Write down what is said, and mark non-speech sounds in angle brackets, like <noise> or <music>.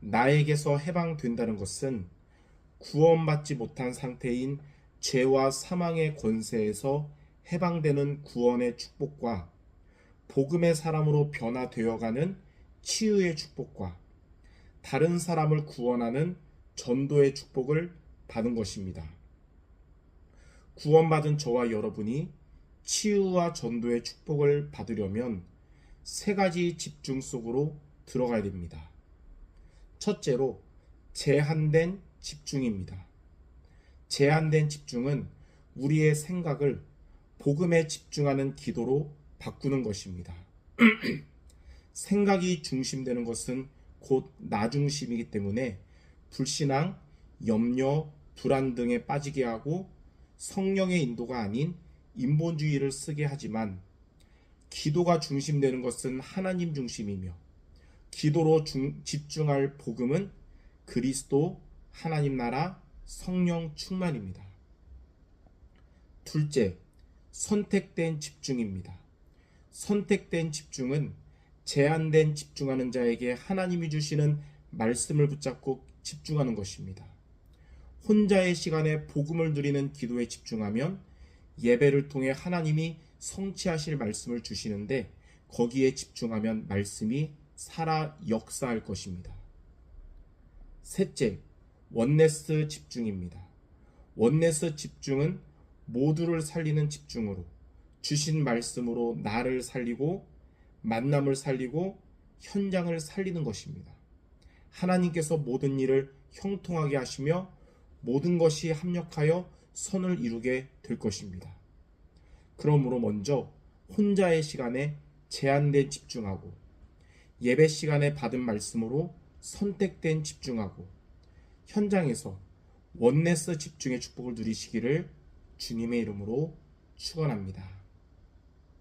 나에게서 해방된다는 것은 구원받지 못한 상태인 죄와 사망의 권세에서 해방되는 구원의 축복과 복음의 사람으로 변화되어가는 치유의 축복과 다른 사람을 구원하는 전도의 축복을 받은 것입니다. 구원받은 저와 여러분이 치유와 전도의 축복을 받으려면 세 가지 집중 속으로 들어가야 됩니다. 첫째로 제한된 집중입니다. 제한된 집중은 우리의 생각을 복음에 집중하는 기도로 바꾸는 것입니다. <clears throat> 생각이 중심되는 것은 곧 나중심이기 때문에 불신앙, 염려, 불안 등에 빠지게 하고 성령의 인도가 아닌 인본주의를 쓰게 하지만 기도가 중심되는 것은 하나님 중심이며 기도로 중- 집중할 복음은 그리스도, 하나님 나라, 성령 충만입니다. 둘째, 선택된 집중입니다. 선택된 집중은 제한된 집중하는 자에게 하나님이 주시는 말씀을 붙잡고 집중하는 것입니다. 혼자의 시간에 복음을 누리는 기도에 집중하면 예배를 통해 하나님이 성취하실 말씀을 주시는데 거기에 집중하면 말씀이 살아 역사할 것입니다. 셋째, 원네스 집중입니다. 원네스 집중은 모두를 살리는 집중으로 주신 말씀으로 나를 살리고 만남을 살리고 현장을 살리는 것입니다. 하나님께서 모든 일을 형통하게 하시며 모든 것이 합력하여 선을 이루게 될 것입니다. 그러므로 먼저 혼자의 시간에 제한된 집중하고 예배 시간에 받은 말씀으로 선택된 집중하고 현장에서 원네스 집중의 축복을 누리시기를 주님의 이름으로 축원합니다.